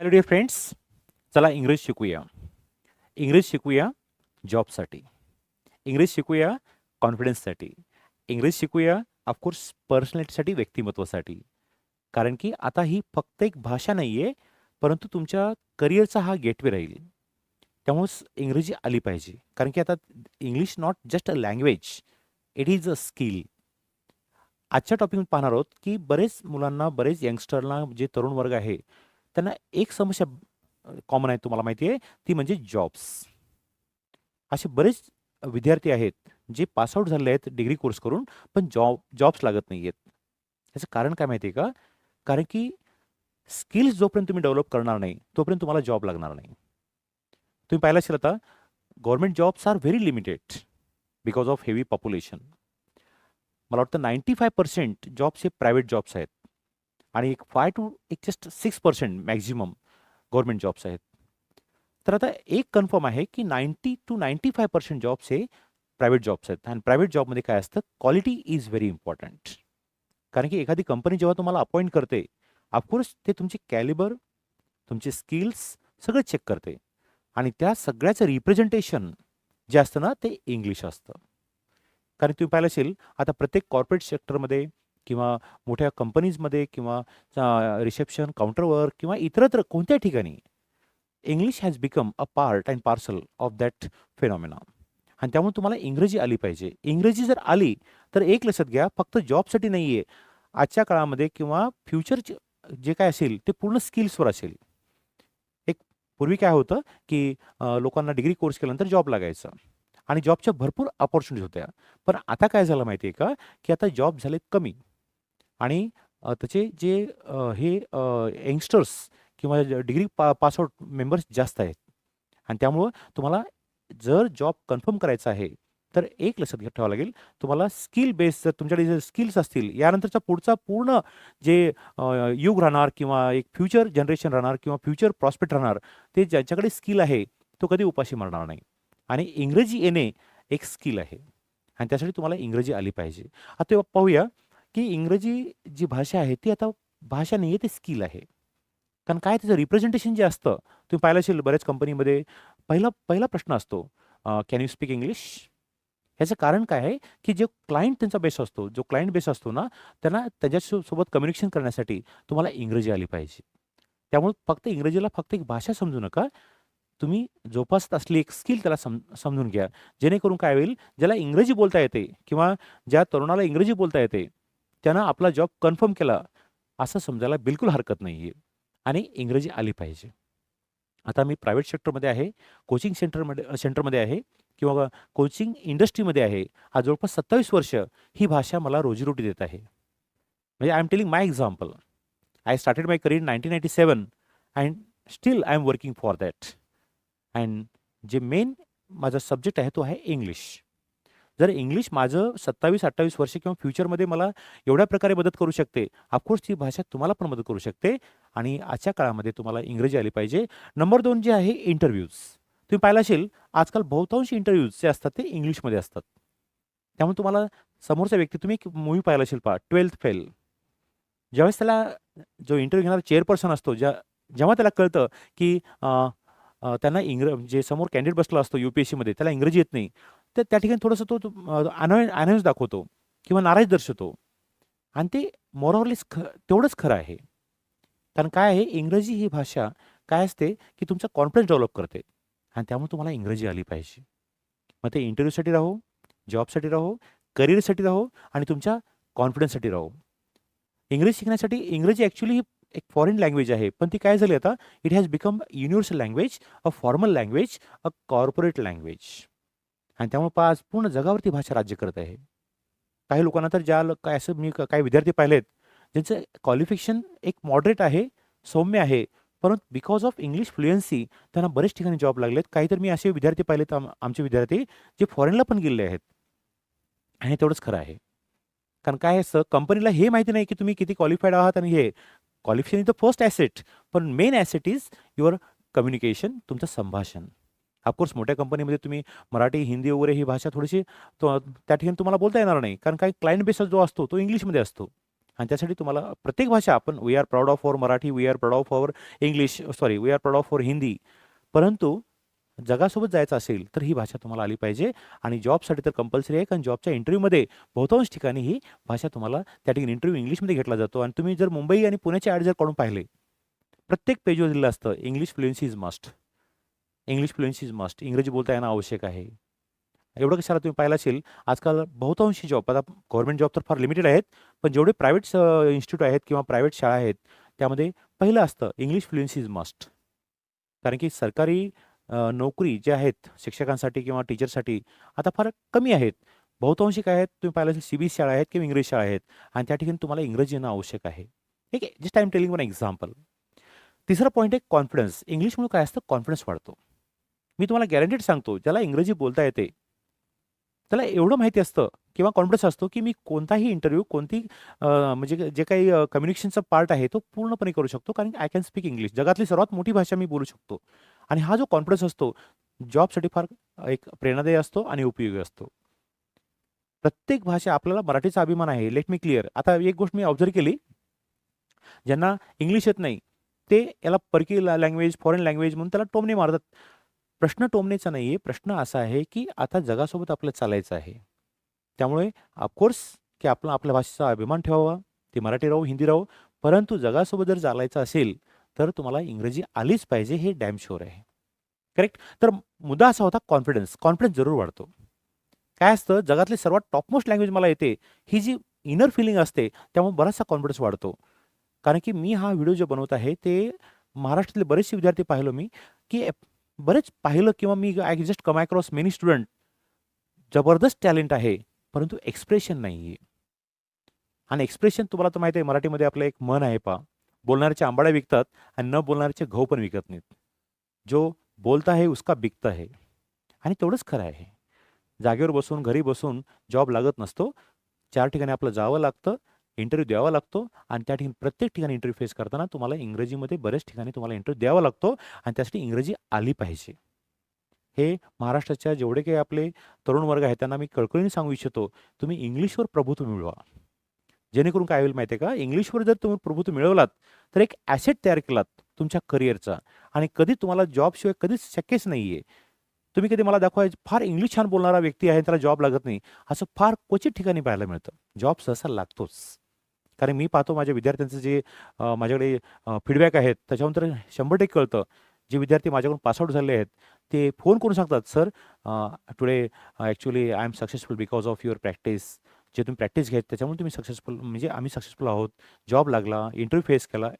Hello dear friends चला इंग्रज शिकूया. इंग्रज शिकूया जॉबसाठी इंग्रज शिकूया कॉन्फिडन्ससाठी इंग्रज शिकूया ऑफकोर्स पर्सनॅलिटीसाठी व्यक्तिमत्वासाठी. कारण की आता ही फक्त एक भाषा नाही आहे परंतु तुमच्या करिअरचा हा गेटवे राहील. त्यामुळेच इंग्रजी आली पाहिजे. कारण की आता English not just a language it is a skill आजच्या टॉपिक पाहणार आहोत की बरेच मुलांना बरेच यंगस्टरना जे तरुण वर्ग आहे त्यांना एक समस्या कॉमन आहे तुम्हाला माहिती आहे ती म्हणजे जॉब्स असे बरेच विद्यार्थी आहेत जे पासआउट झालेले आहेत डिग्री कोर्स करून पण जॉब जॉब्स लागत नाही आहेत. याचं कारण काय माहिती आहे का? कारण की स्किल्स जोपर्यंत तुम्ही डेव्हलप करणार नाही तोपर्यंत तुम्हाला जॉब लागणार नाही. तुम्ही पाहिलं असेल आता government jobs are very limited because of heavy population मला वाटतं नाईन्टी फाय पर्सेंट जॉब्स हे प्रायव्हेट जॉब्स आहेत. आणि एक फाय टू एक just six percent maximum government jobs आहेत. तर आता एक कन्फर्म आहे की ninety to ninety five percent jobs हे प्रायव्हेट जॉब्स आहेत. आणि प्रायव्हेट जॉबमध्ये काय असतं? Quality is very important. कारण की एखादी कंपनी जेव्हा तुम्हाला अपॉइंट करते ऑफकोर्स ते तुमचे कॅलिबर तुमचे स्किल्स सगळं चेक करते. आणि त्या सगळ्याचं रिप्रेझेंटेशन जे असतं ना ते इंग्लिश असतं. कारण तुम्ही पाहिलं असेल आता प्रत्येक कॉर्पोरेट सेक्टरमध्ये किंवा मोठ्या कंपनीजमध्ये किंवा रिसेप्शन काउंटरवर किंवा इतरत्र कोणत्या ठिकाणी English has become a part and parcel of that phenomena आणि त्यामुळे तुम्हाला इंग्रजी आली पाहिजे. इंग्रजी जर आली तर एक लक्षात घ्या फक्त जॉबसाठी नाही आहे आजच्या काळामध्ये किंवा फ्युचर जे काय असेल ते पूर्ण स्किल्सवर असेल. एक पूर्वी काय होतं की लोकांना डिग्री कोर्स केल्यानंतर जॉब लागायचा. आणि जॉबच्या भरपूर अपॉर्च्युनिटीज होत्या. पण आता काय झालं माहिती आहे का? की आता जॉब झालेत कमी. आणि त्याचे जे हे यंगस्टर्स किंवा डिग्री पा पासआउट मेंबर्स जास्त आहेत. आणि त्यामुळं तुम्हाला जर जॉब कन्फर्म करायचा आहे तर एक लक्षात घेत ठेवावं लागेल. तुम्हाला स्किल बेस जर तुमच्याकडे जर स्किल्स असतील यानंतरचा पुढचा पूर्ण जे युग राहणार किंवा एक फ्युचर जनरेशन राहणार किंवा फ्युचर प्रॉस्पेक्ट राहणार ते ज्याच्याकडे स्किल आहे तो कधी उपाशी मारणार नाही. आणि इंग्रजी येणे एक स्किल आहे. आणि त्यासाठी तुम्हाला इंग्रजी आली पाहिजे. आता पाहूया की इंग्रजी जी भाषा आहे ती आता भाषा नाही आहे ते स्किल आहे. कारण काय त्याचं रिप्रेझेंटेशन जे असतं तुम्ही पाहिलं असेल बऱ्याच कंपनीमध्ये पहिला पहिला प्रश्न असतो कॅन यू स्पीक इंग्लिश ह्याचं कारण काय आहे की जो क्लायंट त्यांचा बेस असतो जो क्लायंट बेस असतो ना त्यांना त्याच्यासोबत कम्युनिकेशन करण्यासाठी तुम्हाला इंग्रजी आली पाहिजे. त्यामुळे फक्त इंग्रजीला फक्त एक भाषा समजू नका. तुम्ही जोपासत असली एक स्किल त्याला सम समजून घ्या. जेणेकरून काय होईल ज्याला इंग्रजी बोलता येते किंवा ज्या तरुणाला इंग्रजी बोलता येते त्यानं आपला जॉब कन्फर्म केला असं समजायला बिलकुल हरकत नाही आहे आणि इंग्रजी आली पाहिजे. आता मी प्रायव्हेट सेक्टरमध्ये आहे कोचिंग सेंटरमध्ये सेंटरमध्ये आहे किंवा कोचिंग इंडस्ट्रीमध्ये आहे. आज जवळपास सत्तावीस वर्ष ही भाषा मला रोजीरोटी देत आहे. म्हणजे I am telling my example. I started my career nineteen ninety seven and still I am working for that. And जे मेन माझा सब्जेक्ट आहे तो आहे इंग्लिश. जर इंग्लिश माझं सत्तावीस अठ्ठावीस वर्ष किंवा फ्युचरमध्ये मला एवढ्या प्रकारे मदत करू शकते ऑफकोर्स ती भाषा तुम्हाला पण मदत करू शकते आणि आजच्या काळामध्ये तुम्हाला इंग्रजी आली पाहिजे. नंबर दोन जे आहे इंटरव्ह्यूज तुम्ही पाहिलं असेल आजकाल बहुतांश इंटरव्ह्यूज जे असतात ते इंग्लिशमध्ये असतात. त्यामुळे तुम्हाला समोरचा व्यक्ती तुम्ही एक मूवी पाहिला असेल पहा ट्वेल्थ फेल ज्यावेळेस त्याला जो इंटरव्ह्यू घेणारा चेअरपर्सन असतो ज्या जेव्हा त्याला कळतं की त्यांना इंग्र जे समोर कॅन्डिडेट बसला असतो यू पी एस सीमध्ये त्याला इंग्रजी येत नाही. तर त्या ठिकाणी थोडंसं तो अनव अनाऊन्स दाखवतो किंवा नाराज दर्शवतो. आणि ते मोरॉरलेस ख तेवढंच खरं आहे. कारण काय आहे इंग्रजी ही भाषा काय असते की तुमचा कॉन्फिडन्स डेव्हलप करते. आणि त्यामुळे तुम्हाला इंग्रजी आली पाहिजे. मग ते इंटरव्ह्यूसाठी राहो जॉबसाठी राहो करिअरसाठी राहो आणि तुमच्या कॉन्फिडन्ससाठी राहो. इंग्रजी शिकण्यासाठी इंग्रजी ॲक्च्युली ही एक फॉरेन लँग्वेज आहे. पण ती काय झाली आता? It has become universal language a formal language a corporate language आणि त्यामुळे आज पूर्ण जगावरती भाषा राज्य करत आहे. काही लोकांना तर ज्या काय असं मी काही विद्यार्थी पाहिलेत ज्यांचं क्वालिफिकेशन एक मॉडरेट आहे सौम्य आहे परंतु बिकॉज ऑफ इंग्लिश फ्लुएन्सी त्यांना बरेच ठिकाणी जॉब लागलेत. काहीतरी मी असे विद्यार्थी पाहिलेत आम आमचे विद्यार्थी जे फॉरेनला पण गेलेले आहेत. आणि तेवढंच खरं आहे. कारण काय असं कंपनीला हे माहिती नाही की तुम्ही किती क्वालिफाईड आहात आणि हे. Qualification is the first asset पण main asset is your communication तुमचं संभाषण. ऑफकोर्स मोठ्या कंपनीमध्ये तुम्ही मराठी हिंदी वगैरे ही भाषा थोडीशी तो त्या ठिकाणी तुम्हाला बोलता येणार नाही. कारण काही क्लायंट बेस जो असतो तो इंग्लिशमध्ये असतो. आणि त्यासाठी तुम्हाला प्रत्येक भाषा आपण we are proud of our Marathi we are proud of our English sorry we are proud of our Hindi परंतु जगासोबत जायचं असेल तर ही भाषा तुम्हाला आली पाहिजे. आणि जॉबसाठी तर कंपल्सरी आहे कारण जॉबच्या इंटरव्ह्यूमध्ये बहुतांश ठिकाणी ही भाषा तुम्हाला त्या ठिकाणी इंटरव्ह्यू इंग्लिशमध्ये घेतला जातो. आणि तुम्ही जर मुंबई आणि पुण्याचे ॲड जर काढून पाहिले प्रत्येक पेजवर दिलं असतं English fluency is must English fluency is must इंग्रजी बोलता येणं आवश्यक आहे. एवढं कशाला तुम्ही पाहिलं असेल? आजकाल बहुतांशी जॉब आता गव्हर्नमेंट जॉब तर फार लिमिटेड आहेत पण जेवढे प्रायव्हेट इन्स्टिट्यूट आहेत किंवा प्रायव्हेट शाळा आहेत त्यामध्ये पहिलं असतं इंग्लिश फ्लुएन्सी इज मस्ट कारण की सरकारी नोकरी जे आहेत शिक्षकांसाठी किंवा टीचरसाठी आता फार कमी आहेत. बहुतांशी काय आहेत? तुम्ही पाहिलं असेल सी बी शाळा आहेत किंवा इंग्रजी शाळा आहेत आणि त्या ठिकाणी तुम्हाला इंग्रजी येणं आवश्यक आहे. ठीक आहे? Just I am telling one example तिसरा पॉईंट आहे कॉन्फिडन्स इंग्लिशमुळे काय असतं? कॉन्फिडन्स वाढतो. मी तुम्हाला गॅरंटीड सांगतो ज्याला इंग्रजी बोलता येते त्याला एवढं माहिती असतं किंवा कॉन्फिडन्स असतो की मी कोणताही इंटरव्ह्यू कोणती म्हणजे जे काही कम्युनिकेशनचा पार्ट आहे तो पूर्णपणे करू शकतो. कारण आय कॅन स्पीक इंग्लिश जगातली सर्वात मोठी भाषा मी बोलू शकतो. आणि हा जो कॉन्फिडन्स असतो जॉबसाठी फार एक प्रेरणादायी असतो आणि उपयोगी असतो. प्रत्येक भाषा आपल्याला मराठीचा अभिमान आहे. लेट मी क्लिअर आता एक गोष्ट मी ऑब्झर्व केली. ज्यांना इंग्लिश येत नाही ते याला परकी लँग्वेज फॉरेन लँग्वेज म्हणून त्याला टोमणे मारतात. प्रश्न टोमण्याचा नाही आहे प्रश्न असा आहे की आता जगासोबत आपल्याला चालायचं आहे. त्यामुळे ऑफकोर्स की आपण आपल्या भाषेचा अभिमान ठेवावा. ते मराठी राहू हिंदी राहू. परंतु जगासोबत जर चालायचं असेल तर तुम्हाला इंग्रजी आलीच पाहिजे हे डॅम शोर आहे. करेक्ट तर मुद्दा असा होता कॉन्फिडन्स कॉन्फिडन्स जरूर वाढतो. काय असतं? जगातली सर्वात टॉपमोस्ट लँग्वेज मला येते. ही जी इनर फिलिंग असते त्यामुळे बराचसा कॉन्फिडन्स वाढतो. कारण की मी हा व्हिडिओ जो बनवत आहे ते महाराष्ट्रातले बरेचसे विद्यार्थी पाहिलो मी की बरेच पाहिलं किंवा मी I just come across many student जबरदस्त टॅलेंट आहे परंतु एक्सप्रेशन नाही आहे आणि एक्सप्रेशन तुम्हाला तर माहिती आहे मराठीमध्ये आपलं एक मन आहे पा बोलणाऱ्याच्या आंबाड्या विकतात आणि न बोलणाऱ्याचे घाऊ पण विकत नाहीत. जो बोलता है उसका बिकता है आणि तेवढंच खरं आहे. जागेवर बसून घरी बसून जॉब लागत नसतो. चार ठिकाणी आपलं जावं लागतं. इंटरव्ह्यू द्यावा लागतो आणि त्या ठिकाणी प्रत्येक ठिकाणी इंटरव्ह्यू फेस करताना तुम्हाला इंग्रजीमध्ये बऱ्याच ठिकाणी तुम्हाला इंटरव्ह्यू द्यावा लागतो आणि त्यासाठी इंग्रजी आली पाहिजे. हे महाराष्ट्राच्या जेवढे काही आपले तरुण वर्ग आहेत त्यांना मी कळकळीने सांगू इच्छितो तुम्ही इंग्लिशवर प्रभुत्व मिळवा. जेणेकरून काय होईल माहिती आहे का? इंग्लिशवर जर तुम्ही प्रभुत्व मिळवलात तर एक ॲसेट तयार केलात तुमच्या करिअरचा आणि कधी तुम्हाला जॉबशिवाय कधीच शक्यच नाही आहे तुम्ही कधी मला दाखवा फार इंग्लिश छान बोलणारा व्यक्ती आहे त्याला जॉब लागत नाही असं फार क्वचित ठिकाणी पाहायला मिळतं. जॉब सहसा लागतोच. कारण मी पाहतो माझ्या विद्यार्थ्यांचं जे माझ्याकडे फीडबॅक आहेत त्याच्यानंतर शंभर टक्के कळतं. जे विद्यार्थी माझ्याकडून पासआउट झाले आहेत ते फोन करून सांगतात sir today actually I am successful because of your practice जे तुम्ही प्रॅक्टिस घेत त्याच्यामुळे तुम्ही सक्सेसफुल म्हणजे आम्ही सक्सेसफुल आहोत. जॉब लागला इंटरव्ह्यू फेस केला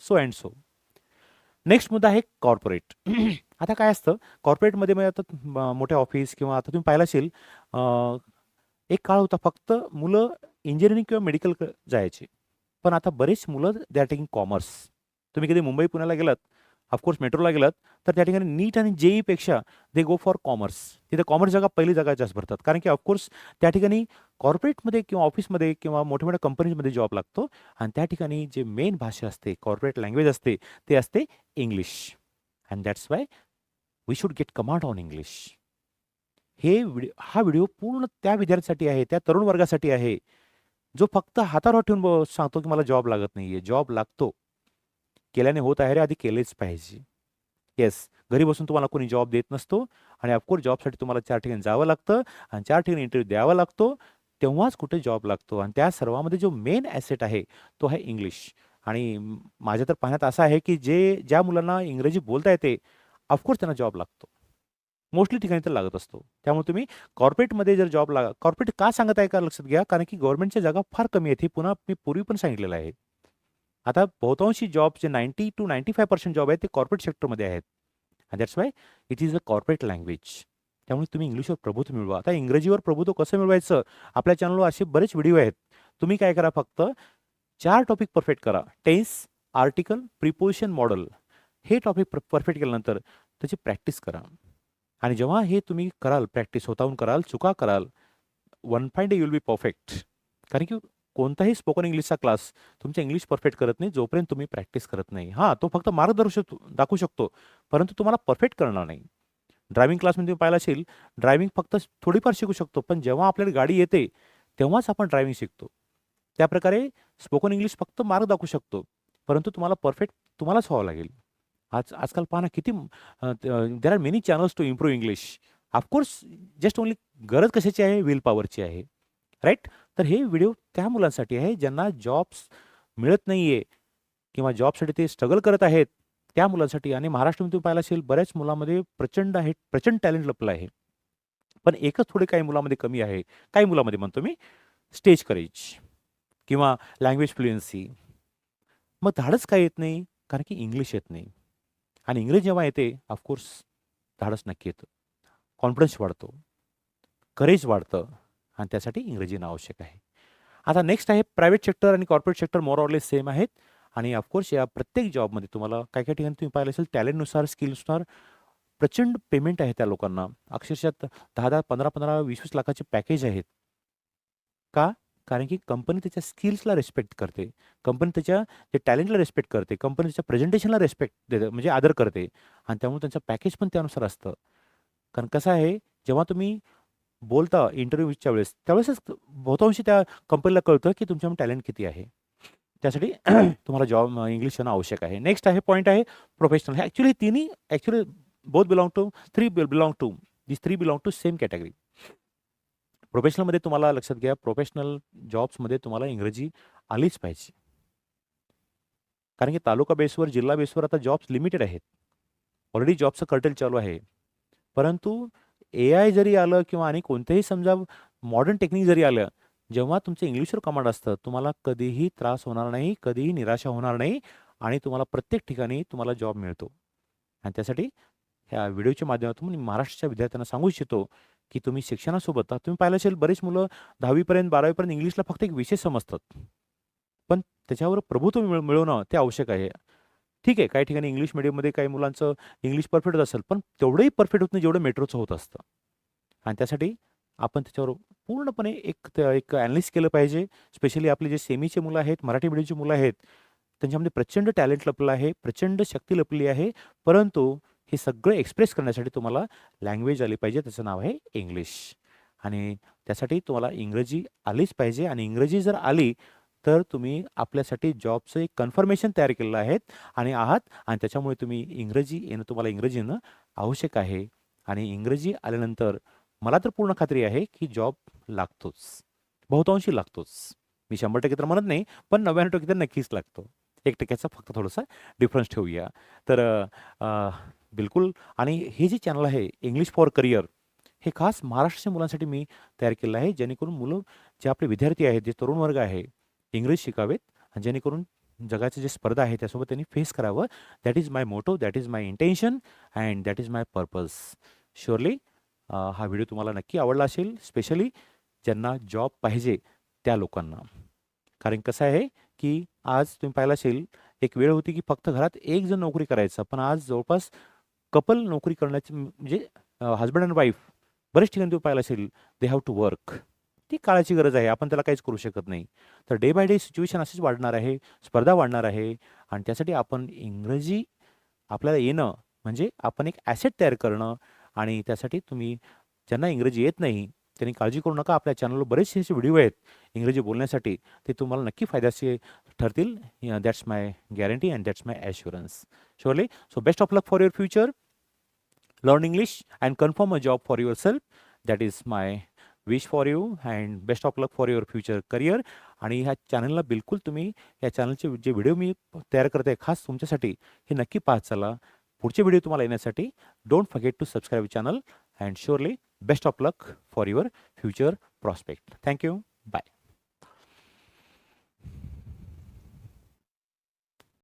सो अँड सो नेक्स्ट मुद्दा आहे कॉर्पोरेट आता काय असतं कॉर्पोरेटमध्ये म्हणजे आता मोठ्या ऑफिस किंवा आता तुम्ही पाहिलं असेल एक काळ होता फक्त मुलं इंजिनिअरिंग किंवा मेडिकल जायचे. पण आता बरेच मुलं दे आर टेकिंग कॉमर्स तुम्ही कधी मुंबई पुण्याला गेलात ऑफकोर्स मेट्रोला गेलात तर त्या ठिकाणी नीट आणि जेईपेक्षा दे गो फॉर कॉमर्स तिथे कॉमर्स जागा पहिली जागा जास्त भरतात. कारण की ऑफकोर्स त्या ठिकाणी कॉर्पोरेटमध्ये किंवा ऑफिसमध्ये किंवा मोठ्या मोठ्या कंपनीजमध्ये जॉब लागतो आणि त्या ठिकाणी जे मेन भाषा असते कॉर्पोरेट लँग्वेज असते ते असते English and that's why we should get command on English हे व्हिडिओ हा व्हिडिओ पूर्ण त्या विद्यार्थ्यासाठी आहे त्या तरुण वर्गासाठी आहे. जो फक्त हातावर ठेवून सांगतो की मला जॉब लागत नाहीये. जॉब लागतो. केल्याने होत आहे रे आधी केलेच पाहिजे. येस घरी बसून तुम्हाला कोणी जॉब देत नसतो आणि ऑफकोर्स जॉबसाठी तुम्हाला चार ठिकाणी जावं लागतं आणि चार ठिकाणी इंटरव्ह्यू द्यावा लागतो. तेव्हाच कुठे जॉब लागतो आणि त्या सर्वामध्ये जो मेन ॲसेट आहे तो आहे इंग्लिश आणि माझ्या तर पाहण्यात असं आहे की जे ज्या मुलांना इंग्रजी बोलता येते ऑफकोर्स त्यांना जॉब लागतो. मोस्टली ठिकाणी तर लागत असतो. त्यामुळे तुम्ही कॉर्पोरेटमध्ये जर जॉब लागा कॉर्पोरेट का सांगत आहे का लक्षात घ्या कारण की गव्हर्नमेंटच्या जागा फार कमी आहेत हे पुन्हा मी पूर्वी पण सांगितलेलं आहे. आता बहुतांशी जॉब जे ninety to ninety five percent job आहेत ते कॉर्पोरेट सेक्टरमध्ये आहेत. That's why it is a corporate language त्यामुळे तुम्ही इंग्लिशवर प्रभुत्व मिळवा. आता इंग्रजीवर प्रभुत्व कसं मिळवायचं? आपल्या चॅनलवर असे बरेच व्हिडिओ आहेत. तुम्ही काय करा फक्त चार टॉपिक परफेक्ट करा. टेन्स आर्टिकल प्रिपोजिशन मॉडल हे टॉपिक परफेक्ट केल्यानंतर त्याची प्रॅक्टिस करा. आणि जेव्हा हे तुम्ही कराल प्रॅक्टिस स्वतःहून कराल चुका कराल one fine you will be perfect कारण की कोणताही स्पोकन इंग्लिशचा क्लास तुमच्या इंग्लिश परफेक्ट करत नाही जोपर्यंत तुम्ही प्रॅक्टिस करत नाही. हां तो फक्त मार्गदर्शक दाखवू शकतो. परंतु तुम्हाला परफेक्ट करणार नाही. ड्रायव्हिंग क्लासमध्ये तुम्ही पाहिला असेल ड्रायव्हिंग फक्त थोडीफार शिकू शकतो पण जेव्हा आपल्याला गाडी येते तेव्हाच आपण ड्रायव्हिंग शिकतो. त्याप्रकारे स्पोकन इंग्लिश फक्त मार्ग दाखवू शकतो. परंतु तुम्हाला परफेक्ट तुम्हालाच व्हावं लागेल. आज आजकाल पहा ना किती there are many channels to improve English of course just only गरज कशाची आहे? विल पॉवरची आहे. राईट तर हे व्हिडिओ त्या मुलांसाठी आहे ज्यांना जॉब्स मिळत नाही आहे किंवा जॉबसाठी ते स्ट्रगल करत आहेत त्या मुलांसाठी. आणि महाराष्ट्रामध्ये तुम्ही पाहिलं असेल बऱ्याच मुलामध्ये प्रचंड आहे प्रचंड टॅलेंट लपलं आहे. पण एकच थोडे काही मुलामध्ये कमी आहे. काही मुलामध्ये म्हणतो मी स्टेज करेज किंवा लँग्वेज फ्लुएन्सी मग धाडच काय येत नाही? कारण की इंग्लिश येत नाही. आणि इंग्रजी जेव्हा येते ऑफकोर्स धाडस नक्की येतं. कॉन्फिडन्स वाढतो. करेज वाढतं. आणि त्यासाठी इंग्रजी येणं आवश्यक आहे. आता नेक्स्ट आहे प्रायव्हेट सेक्टर आणि corporate sector more or less same आहेत. आणि ऑफकोर्स या प्रत्येक जॉबमध्ये तुम्हाला काही काही ठिकाणी तुम्ही पाहिलं असेल टॅलेंटनुसार स्किलनुसार प्रचंड पेमेंट आहे त्या लोकांना. अक्षरशः दहा दहा पंधरा पंधरा वीस वीस लाखाचे पॅकेज आहेत. का? कारण की कंपनी त्याच्या स्किल्सला रिस्पेक्ट करते. कंपनी त्याच्या ते टॅलेंटला रिस्पेक्ट करते. कंपनी त्याच्या प्रेझेंटेशनला रिस्पेक्ट देते म्हणजे आदर करते. आणि त्यामुळे त्यांचं पॅकेज पण त्यानुसार असतं. कारण कसं आहे जेव्हा तुम्ही बोलता इंटरव्ह्यूच्या वेळेस त्यावेळेसच बहुतांशी त्या कंपनीला कळतं की तुमच्यामध्ये टॅलेंट किती आहे. त्यासाठी तुम्हाला जॉब इंग्लिश येणं आवश्यक आहे. नेक्स्ट आहे पॉईंट आहे प्रोफेशनल. हे ॲक्च्युली तिन्ही actually both belong to three belong to this three belong to same category. प्रोफेशनलमध्ये तुम्हाला लक्षात घ्या प्रोफेशनल जॉब्समध्ये तुम्हाला इंग्रजी आलीच पाहिजे. कारण की तालुका बेसवर जिल्हा बेसवर आता जॉब्स लिमिटेड आहेत. ऑलरेडी जॉबचं कर्टेल चालू आहे. परंतु ए आय जरी आलं किंवा आणि कोणतेही समजा मॉडर्न टेक्निक जरी आलं जेव्हा तुमचं इंग्लिशवर कमांड असतं तुम्हाला कधीही त्रास होणार नाही कधीही निराशा होणार नाही आणि तुम्हाला प्रत्येक ठिकाणी तुम्हाला जॉब मिळतो. आणि त्यासाठी ह्या व्हिडिओच्या माध्यमातून मी महाराष्ट्राच्या विद्यार्थ्यांना सांगू इच्छितो की तुम्ही शिक्षणासोबत तुम्ही पाहिलं असेल बरेच मुलं दहावीपर्यंत बारावीपर्यंत इंग्लिशला फक्त एक विषय समजतात. पण त्याच्यावर प्रभुत्व मिळवणं ते आवश्यक आहे. ठीक आहे काही ठिकाणी इंग्लिश मिडियममध्ये काही मुलांचं इंग्लिश परफेक्ट असेल पण तेवढंही परफेक्ट होत नाही जेवढं मेट्रोचं होत असतं. आणि त्यासाठी आपण त्याच्यावर पूर्णपणे एक एक ॲनालिस केलं पाहिजे. स्पेशली आपले जे सेमीचे मुलं आहेत मराठी मिडियमची मुलं आहेत त्यांच्यामध्ये प्रचंड टॅलेंट लपलं आहे प्रचंड शक्ती लपली आहे. परंतु हे सगळं एक्सप्रेस करण्यासाठी तुम्हाला लँग्वेज आली पाहिजे. त्याचं नाव आहे इंग्लिश आणि त्यासाठी तुम्हाला इंग्रजी आलीच पाहिजे. आणि इंग्रजी जर आली तर तुम्ही आपल्यासाठी जॉबचं एक कन्फर्मेशन तयार केलेलं आहे. आणि आहात आणि त्याच्यामुळे तुम्ही इंग्रजी येणं तुम्हाला इंग्रजी येणं आवश्यक आहे. आणि इंग्रजी आल्यानंतर मला तर पूर्ण खात्री आहे की जॉब लागतोच. बहुतांशी लागतोच. मी शंभर टक्के तर म्हणत नाही पण नव्याण्णव टक्के तर नक्कीच लागतो. एक टक्क्याचा फक्त थोडासा डिफरन्स ठेवूया. तर बिलकुल. आणि हे जे चॅनल आहे इंग्लिश फॉर करिअर हे खास महाराष्ट्राच्या मुलांसाठी मी तयार केलं आहे जेणेकरून मुलं जे आपले विद्यार्थी आहेत जे तरुण वर्ग आहे इंग्रज शिकावेत आणि जेणेकरून जगाची जे स्पर्धा आहे त्यासोबत त्यांनी फेस करावं. That is my motto that is my intention and that is my purpose surely हा व्हिडिओ तुम्हाला नक्की आवडला असेल स्पेशली ज्यांना जॉब पाहिजे त्या लोकांना. कारण कसं आहे की आज तुम्ही पाहिलं असेल एक वेळ होती की फक्त घरात एक जण नोकरी करायचा पण आज जवळपास कपल नोकरी करण्याची म्हणजे हजबंड अँड वाईफ बरेच ठिकाणी तुम्ही पाहिलं असेल दे हॅव टू वर्क ती काळाची गरज आहे आपण त्याला काहीच करू शकत नाही. तर डे बाय डे सिच्युएशन अशीच वाढणार आहे स्पर्धा वाढणार आहे आणि त्यासाठी आपण इंग्रजी आपल्याला येणं म्हणजे आपण एक ॲसेट तयार करणं आणि त्यासाठी तुम्ही ज्यांना इंग्रजी येत नाही त्यांनी काळजी करू नका. आपल्या चॅनलवर बरेचसे असे व्हिडिओ आहेत इंग्रजी बोलण्यासाठी. ते तुम्हाला नक्की फायद्याचे ठरतील. That's my guarantee and that's my assurance surely so best of luck for your future learn English and confirm a job for your That that is my wish for you and best of luck for your future career आणि ह्या चॅनलला बिलकुल तुम्ही या चॅनलचे जे video मी तयार करते खास तुमच्यासाठी हे नक्की पाहत चला. पुढचे व्हिडिओ तुम्हाला येण्यासाठी don't forget to subscribe channel and surely best of luck for your future prospect thank you bye